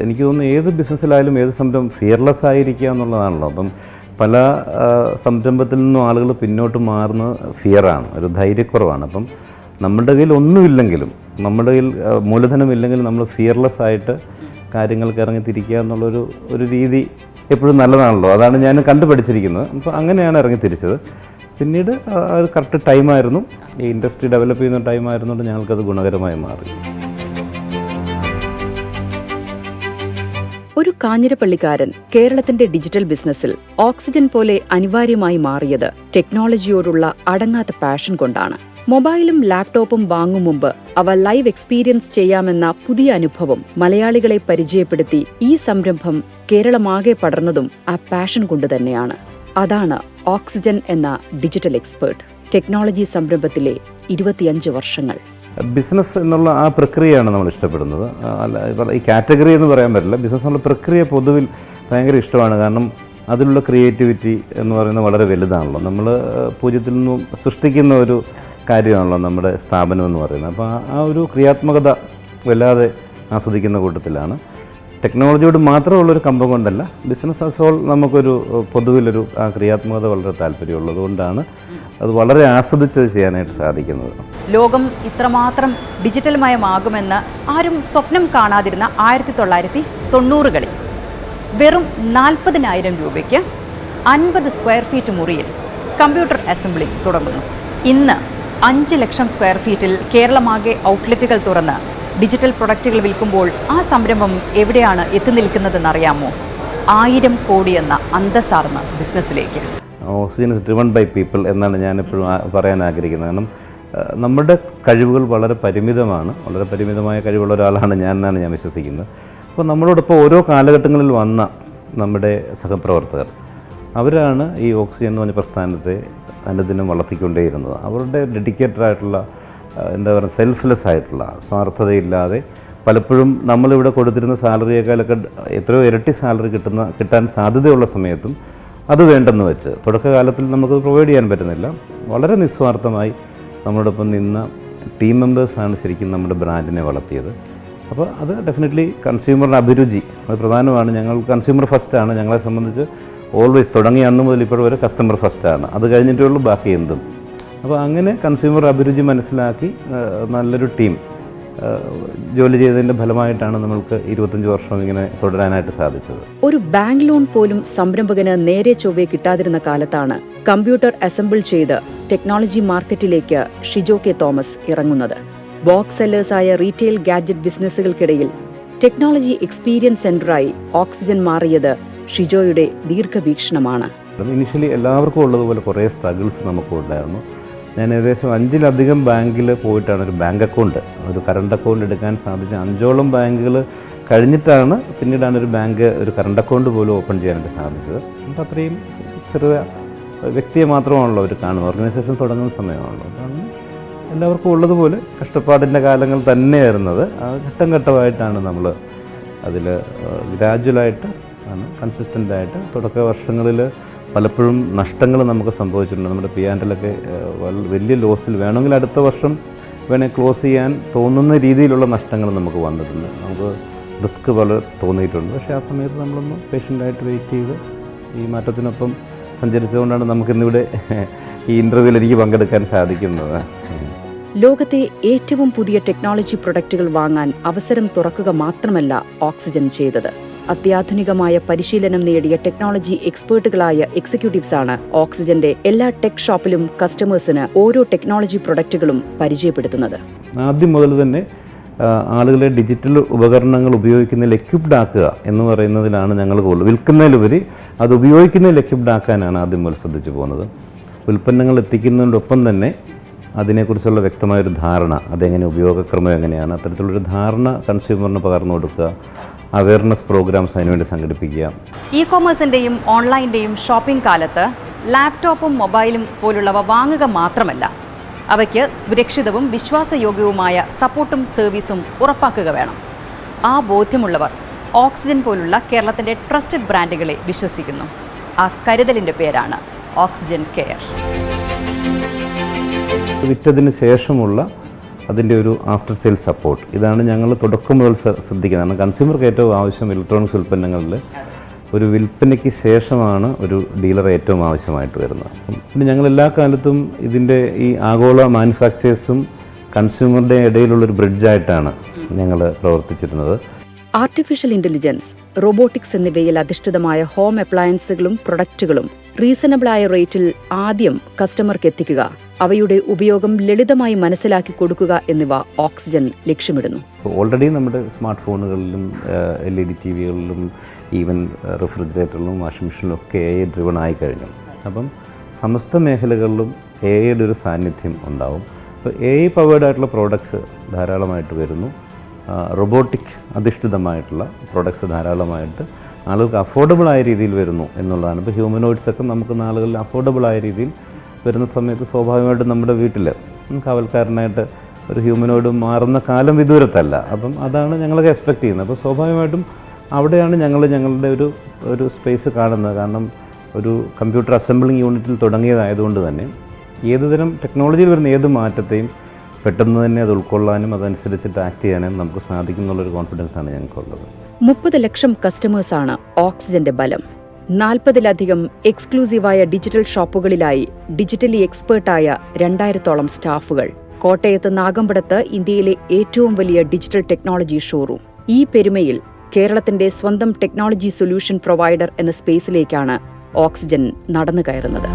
എനിക്ക് തോന്നുന്നു ഏത് ബിസിനസ്സിലായാലും ഏത് സംരംഭം ഫിയർലെസ് ആയിരിക്കുക എന്നുള്ളതാണല്ലോ. അപ്പം പല സംരംഭത്തിൽ നിന്നും ആളുകൾ പിന്നോട്ട് മാറുന്ന ഫിയറാണ് ഒരു ധൈര്യക്കുറവാണ്. അപ്പം നമ്മുടെ കയ്യിൽ ഒന്നുമില്ലെങ്കിലും നമ്മുടെ കയ്യിൽ മൂലധനമില്ലെങ്കിലും നമ്മൾ ഫിയർലെസ് ആയിട്ട് കാര്യങ്ങൾക്ക് ഇറങ്ങി തിരിക്കുക എന്നുള്ളൊരു ഒരു രീതി എപ്പോഴും നല്ലതാണല്ലോ. അതാണ് ഞാൻ കണ്ടുപഠിച്ചിരിക്കുന്നത്. അപ്പോൾ അങ്ങനെയാണ് ഇറങ്ങി തിരിച്ചത് പിന്നീട് അത് കറക്റ്റ് ടൈമായിരുന്നു ഈ ഇൻഡസ്ട്രി ഡെവലപ്പ് ചെയ്യുന്ന ടൈമായിരുന്നുകൊണ്ട് ഞങ്ങൾക്കത് ഗുണകരമായി മാറി. ഒരു കാഞ്ഞിരപ്പള്ളിക്കാരൻ കേരളത്തിന്റെ ഡിജിറ്റൽ ബിസിനസ്സിൽ ഓക്സിജൻ പോലെ അനിവാര്യമായി മാറിയത് ടെക്നോളജിയോടുള്ള അടങ്ങാത്ത പാഷൻ കൊണ്ടാണ്. മൊബൈലും ലാപ്ടോപ്പും വാങ്ങും മുമ്പ് അവ ലൈവ് എക്സ്പീരിയൻസ് ചെയ്യാമെന്ന പുതിയ അനുഭവം മലയാളികളെ പരിചയപ്പെടുത്തി ഈ സംരംഭം കേരളമാകെ പടർന്നതും ആ പാഷൻ കൊണ്ട് തന്നെയാണ്. അതാണ് ഓക്സിജൻ എന്ന ഡിജിറ്റൽ എക്സ്പേർട്ട്. ടെക്നോളജി സംരംഭത്തിലെ ഇരുപത്തിയഞ്ച് വർഷങ്ങൾ. ബിസിനസ് എന്നുള്ള ആ പ്രക്രിയയാണ് നമ്മൾ ഇഷ്ടപ്പെടുന്നത്. അല്ല ഈ കാറ്റഗറി എന്ന് പറയാൻ പറ്റില്ല. ബിസിനസ് എന്നുള്ള പ്രക്രിയ പൊതുവിൽ ഭയങ്കര ഇഷ്ടമാണ്. കാരണം അതിലുള്ള ക്രിയേറ്റിവിറ്റി എന്ന് പറയുന്നത് വളരെ വലുതാണല്ലോ. നമ്മൾ പൂജ്യത്തിൽ നിന്നും സൃഷ്ടിക്കുന്ന ഒരു കാര്യമാണല്ലോ നമ്മുടെ സ്ഥാപനം എന്ന് പറയുന്നത്. അപ്പോൾ ആ- ഒരു ക്രിയാത്മകത വല്ലാതെ ആസ്വദിക്കുന്ന കൂട്ടത്തിലാണ്. ടെക്നോളജിയോട് മാത്രമുള്ളൊരു കമ്പം കൊണ്ടല്ല ബിസിനസ് ആസ് ഓൾ നമുക്കൊരു പൊതുവിലൊരു ആ ക്രിയാത്മകത വളരെ താല്പര്യമുള്ളത് കൊണ്ടാണ് അത് വളരെ ആസ്വദിച്ച് ചെയ്യാനായിട്ട് സാധിക്കുന്നത്. ലോകം ഇത്രമാത്രം ഡിജിറ്റൽമയമാകുമെന്ന് ആരും സ്വപ്നം കാണാതിരുന്ന ആയിരത്തി തൊള്ളായിരത്തി തൊണ്ണൂറുകളിൽ വെറും നാൽപ്പതിനായിരം രൂപയ്ക്ക് അൻപത് സ്ക്വയർ ഫീറ്റ് മുറിയിൽ കമ്പ്യൂട്ടർ അസംബ്ലി തുടങ്ങുന്നു. ഇന്ന് അഞ്ച് ലക്ഷം സ്ക്വയർ ഫീറ്റിൽ കേരളമാകെ ഔട്ട്ലെറ്റുകൾ തുറന്ന് ഡിജിറ്റൽ പ്രൊഡക്റ്റുകൾ വിൽക്കുമ്പോൾ ആ സംരംഭം എവിടെയാണ് എത്തി നിൽക്കുന്നതെന്നറിയാമോ? ആയിരം കോടി എന്ന അന്തസ്സാർന്ന ബിസിനസ്സിലേക്ക്. Oxygen is driven by people എന്നാണ് ഞാനെപ്പോഴും പറയാൻ ആഗ്രഹിക്കുന്നത്. കാരണം നമ്മുടെ കഴിവുകൾ വളരെ പരിമിതമാണ്. വളരെ പരിമിതമായ കഴിവുള്ള ഒരാളാണ് ഞാൻ എന്നാണ് ഞാൻ വിശ്വസിക്കുന്നത്. അപ്പോൾ നമ്മളോടൊപ്പം ഓരോ കാലഘട്ടങ്ങളിൽ വന്ന നമ്മുടെ സഹപ്രവർത്തകർ അവരാണ് ഈ ഓക്സിജൻ എന്ന് പറഞ്ഞ പ്രസ്ഥാനത്തെ അനുദിനം വളർത്തിക്കൊണ്ടേയിരുന്നത്. അവരുടെ ഡെഡിക്കേറ്റഡ് ആയിട്ടുള്ള എന്താ പറയുക സെൽഫ്ലെസ് ആയിട്ടുള്ള സ്വാർത്ഥതയില്ലാതെ പലപ്പോഴും നമ്മളിവിടെ കൊടുത്തിരുന്ന സാലറിയേക്കാളൊക്കെ എത്രയോ ഇരട്ടി സാലറി കിട്ടുന്ന കിട്ടാൻ സാധ്യതയുള്ള സമയത്തും അത് വേണ്ടെന്ന് വെച്ച്. തുടക്കകാലത്തിൽ നമുക്കത് പ്രൊവൈഡ് ചെയ്യാൻ പറ്റുന്നില്ല. വളരെ നിസ്വാർത്ഥമായി നമ്മളോടൊപ്പം നിന്ന ടീം മെമ്പേഴ്സാണ് ശരിക്കും നമ്മുടെ ബ്രാൻഡിനെ വളർത്തിയത്. അപ്പോൾ അത് ഡെഫിനറ്റ്ലി കൺസ്യൂമറിന്റെ അഭിരുചി. അത് പ്രധാനമാണ്. ഞങ്ങൾ കൺസ്യൂമർ ഫസ്റ്റാണ് ഞങ്ങളെ സംബന്ധിച്ച് ഓൾവേസ് തുടങ്ങിയ അന്ന് മുതൽ ഇപ്പോൾ വരെ കസ്റ്റമർ ഫസ്റ്റാണ് അത് കഴിഞ്ഞിട്ടേ ഉള്ളൂ ബാക്കി എന്തും. അപ്പോൾ അങ്ങനെ കൺസ്യൂമർ അഭിരുചി മനസ്സിലാക്കി നല്ലൊരു ടീം ജോലി ചെയ്തതിന്റെ ഫലമായിട്ടാണ് നമ്മൾക്ക് ഇരുപത്തഞ്ച് വർഷം ഇങ്ങനെ തുടരാനായിട്ട് സാധിച്ചത്. ഒരു ബാങ്ക് ലോൺ പോലും സംരംഭകന് നേരെ ചൊവ്വേ കിട്ടാതിരുന്ന കാലത്താണ് കമ്പ്യൂട്ടർ അസംബിൾ ചെയ്ത് ടെക്നോളജി മാർക്കറ്റിലേക്ക് ഷിജോ കെ തോമസ് ഇറങ്ങുന്നത്. ബോക്സ് സെല്ലേഴ്സായ റീറ്റെയിൽ ഗാഡ്ജറ്റ് ബിസിനസ്സുകൾക്കിടയിൽ ടെക്നോളജി എക്സ്പീരിയൻസ് സെന്ററായി ഓക്സിജൻ മാറിയത് ഷിജോയുടെ ദീർഘവീക്ഷണമാണ്. ഇനിഷ്യലി എല്ലാവർക്കും ഉള്ളതുപോലെ കുറേ സ്ട്രഗിൾസ് നമുക്കും ഉണ്ടായിരുന്നു ഞാൻ ഏകദേശം അഞ്ചിലധികം ബാങ്കിൽ പോയിട്ടാണ് ഒരു ബാങ്ക് അക്കൗണ്ട്. ഒരു കറണ്ട് അക്കൗണ്ട് എടുക്കാൻ സാധിച്ച അഞ്ചോളം ബാങ്കുകൾ കഴിഞ്ഞിട്ടാണ് പിന്നീടാണ് ഒരു ബാങ്ക് ഒരു കറണ്ട് അക്കൗണ്ട് പോലും ഓപ്പൺ ചെയ്യാനായിട്ട് സാധിച്ചത്. അപ്പോൾ അത്രയും ചെറിയ വ്യക്തിയെ മാത്രമാണല്ലോ അവർ കാണുന്നത്. ഓർഗനൈസേഷൻ തുടങ്ങുന്ന സമയമാണല്ലോ. അതാണ് എല്ലാവർക്കും ഉള്ളതുപോലെ കഷ്ടപ്പാടിന്റെ കാലങ്ങൾ തന്നെയായിരുന്നത്. ഘട്ടം ഘട്ടമായിട്ടാണ് നമ്മൾ അതിൽ ഗ്രാജുവലായിട്ട് ആണ് കൺസിസ്റ്റന്റായിട്ട് തുടക്ക വർഷങ്ങളിൽ പലപ്പോഴും നഷ്ടങ്ങൾ നമുക്ക് സംഭവിച്ചിട്ടുണ്ട്. നമ്മുടെ പി ആൻഡിലൊക്കെ വലിയ ലോസിൽ വേണമെങ്കിൽ അടുത്ത വർഷം വേണേൽ ക്ലോസ് ചെയ്യാൻ തോന്നുന്ന രീതിയിലുള്ള നഷ്ടങ്ങൾ നമുക്ക് വന്നിട്ടുണ്ട്. നമുക്ക് റിസ്ക് പോലെ തോന്നിയിട്ടുണ്ട്. പക്ഷേ ആ സമയത്ത് നമ്മളൊന്ന് പേഷ്യന്റായിട്ട് വെയിറ്റ് ചെയ്ത് ഈ മാറ്റത്തിനൊപ്പം സഞ്ചരിച്ചുകൊണ്ടാണ് നമുക്കിന്നിവിടെ ഈ ഇന്റർവ്യൂവിൽ എനിക്ക് പങ്കെടുക്കാൻ സാധിക്കുന്നത്. ലോകത്തെ ഏറ്റവും പുതിയ ടെക്നോളജി പ്രൊഡക്റ്റുകൾ വാങ്ങാൻ അവസരം തുറക്കുക മാത്രമല്ല ഓക്സിജൻ ചെയ്തത്. അത്യാധുനികമായ പരിശീലനം നേടിയ ടെക്നോളജി എക്സ്പേർട്ടുകളായ എക്സിക്യൂട്ടീവ്സ് ആണ് ഓക്സിജന്റെ എല്ലാ ടെക് ഷോപ്പിലും കസ്റ്റമേഴ്സിന് ഓരോ ടെക്നോളജി പ്രൊഡക്റ്റുകളും പരിചയപ്പെടുത്തുന്നത്. ആദ്യം മുതൽ തന്നെ ആളുകളെ ഡിജിറ്റൽ ഉപകരണങ്ങൾ ഉപയോഗിക്കുന്നതിൽ എക്യുപ്ഡ് ആക്കുക എന്ന് പറയുന്നതിലാണ് ഞങ്ങൾ കൂടുതൽ വിൽക്കുന്നതിലുപരി അത് ഉപയോഗിക്കുന്നതിൽ എക്യുപ്ഡ് ആക്കാനാണ് ആദ്യം മുതൽ ശ്രദ്ധിച്ചു പോകുന്നത്. ഉൽപ്പന്നങ്ങൾ എത്തിക്കുന്നതിനോടൊപ്പം തന്നെ അതിനെക്കുറിച്ചുള്ള വ്യക്തമായൊരു ധാരണ അതെങ്ങനെ ഉപയോഗക്രമം എങ്ങനെയാണ് അത്തരത്തിലുള്ളൊരു ധാരണ കൺസ്യൂമറിന് പകർന്നു കൊടുക്കുക അവയർനെസ് പ്രോഗ്രാംസ് അതിനുവേണ്ടി സംഘടിപ്പിക്കുക. ഇ കോമേഴ്സിന്റെയും ഓൺലൈന്റെയും ഷോപ്പിംഗ് കാലത്ത് ലാപ്ടോപ്പും മൊബൈലും പോലുള്ളവ വാങ്ങുക മാത്രമല്ല അവയ്ക്ക് സുരക്ഷിതവും വിശ്വാസയോഗ്യവുമായ സപ്പോർട്ടും സർവീസും ഉറപ്പാക്കുക വേണം. ആ ബോധ്യമുള്ളവർ ഓക്സിജൻ പോലുള്ള കേരളത്തിന്റെ ട്രസ്റ്റഡ് ബ്രാൻഡുകളെ വിശ്വസിക്കുന്നു. ആ കരുതലിന്റെ പേരാണ് ഓക്സിജൻ കെയർ. വിറ്റതിന് ശേഷമുള്ള അതിന്റെ ഒരു ആഫ്റ്റർ സെയിൽ സപ്പോർട്ട് ഇതാണ് ഞങ്ങൾ തുടക്കം മുതൽ ശ്ര- ശ്രദ്ധിക്കുന്നത്. കാരണം കൺസ്യൂമർക്ക് ഏറ്റവും ആവശ്യം ഇലക്ട്രോണിക്സ് ഉൽപ്പന്നങ്ങളിൽ ഒരു വിൽപ്പനയ്ക്ക് ശേഷമാണ് ഒരു ഡീലർ ഏറ്റവും ആവശ്യമായിട്ട് വരുന്നത്. പിന്നെ ഞങ്ങൾ എല്ലാ കാലത്തും ഇതിന്റെ ഈ ആഗോള മാനുഫാക്ചേഴ്സും കൺസ്യൂമറുടെ ഇടയിലുള്ളൊരു ബ്രിഡ്ജായിട്ടാണ് ഞങ്ങൾ പ്രവർത്തിച്ചിരുന്നത്. ആർട്ടിഫിഷ്യൽ ഇന്റലിജൻസ് റോബോട്ടിക്സ് എന്നിവയിൽ അധിഷ്ഠിതമായ ഹോം അപ്ലയൻസുകളും പ്രൊഡക്റ്റുകളും റീസണബിളായ റേറ്റിൽ ആദ്യം കസ്റ്റമർക്ക് എത്തിക്കുക. അവയുടെ ഉപയോഗം ലളിതമായി മനസ്സിലാക്കി കൊടുക്കുക എന്നിവ ഓക്സിജൻ ലക്ഷ്യമിടുന്നു. ഓൾറെഡി നമ്മുടെ സ്മാർട്ട് ഫോണുകളിലും എൽ ഇ ഡി ടി വികളിലും ഈവൻ റെഫ്രിജറേറ്ററിലും വാഷിംഗ് മെഷീനിലും ഒക്കെ എ ഐ ഡ്രിവൺ ആയി കഴിഞ്ഞു. അപ്പം സമസ്ത മേഖലകളിലും എ ഐയുടെ ഒരു സാന്നിധ്യം ഉണ്ടാവും. അപ്പോൾ എ ഐ പവേർഡ് ആയിട്ടുള്ള പ്രോഡക്ട്സ് ധാരാളമായിട്ട് വരുന്നു. റൊബോട്ടിക് അധിഷ്ഠിതമായിട്ടുള്ള പ്രോഡക്ട്സ് ധാരാളമായിട്ട് ആളുകൾക്ക് അഫോർഡബിൾ ആയ രീതിയിൽ വരുന്നു എന്നുള്ളതാണ്. ഇപ്പോൾ ഹ്യൂമനോയിഡ്സ് ഒക്കെ നമുക്ക് നാളുകളിൽ അഫോർഡബിൾ ആയ രീതിയിൽ വരുന്ന സമയത്ത് സ്വാഭാവികമായിട്ടും നമ്മുടെ വീട്ടിൽ കാവൽക്കാരനായിട്ട് ഒരു ഹ്യൂമനോയിഡ് മാറുന്ന കാലം വിദൂരത്തല്ല അപ്പം അതാണ് ഞങ്ങളൊക്കെ എക്സ്പെക്റ്റ് ചെയ്യുന്നത്. അപ്പോൾ സ്വാഭാവികമായിട്ടും അവിടെയാണ് ഞങ്ങൾ ഞങ്ങളുടെ ഒരു ഒരു സ്പേസ് കാണുന്നത്. കാരണം ഒരു കമ്പ്യൂട്ടർ അസംബ്ലിംഗ് യൂണിറ്റിൽ തുടങ്ങിയതായതുകൊണ്ട് തന്നെ ഏതുതരം ടെക്നോളജിയിൽ വരുന്ന ഏത് മാറ്റത്തെയും പെട്ടെന്ന് തന്നെ അത് ഉൾക്കൊള്ളാനും അതനുസരിച്ചിട്ട് ആക്ട് ചെയ്യാനും നമുക്ക് സാധിക്കും എന്നുള്ളൊരു കോൺഫിഡൻസ് ആണ് ഞങ്ങൾക്കുള്ളത്. മുപ്പത് ലക്ഷം കസ്റ്റമേഴ്സാണ് ഓക്സിജന്റെ ബലം. നാൽപ്പതിലധികം എക്സ്ക്ലൂസീവായ ഡിജിറ്റൽ ഷോപ്പുകളിലായി ഡിജിറ്റലി എക്സ്പേർട്ടായ രണ്ടായിരത്തോളം സ്റ്റാഫുകൾ കോട്ടയത്ത് നാഗമ്പടത്ത് ഇന്ത്യയിലെ ഏറ്റവും വലിയ ഡിജിറ്റൽ ടെക്നോളജി ഷോറൂം ഈ പെരുമയിൽ കേരളത്തിന്റെ സ്വന്തം ടെക്നോളജി സൊല്യൂഷൻ പ്രൊവൈഡർ എന്ന സ്പേസിലേക്കാണ് ഓക്സിജൻ നടന്നു കയറുന്നത്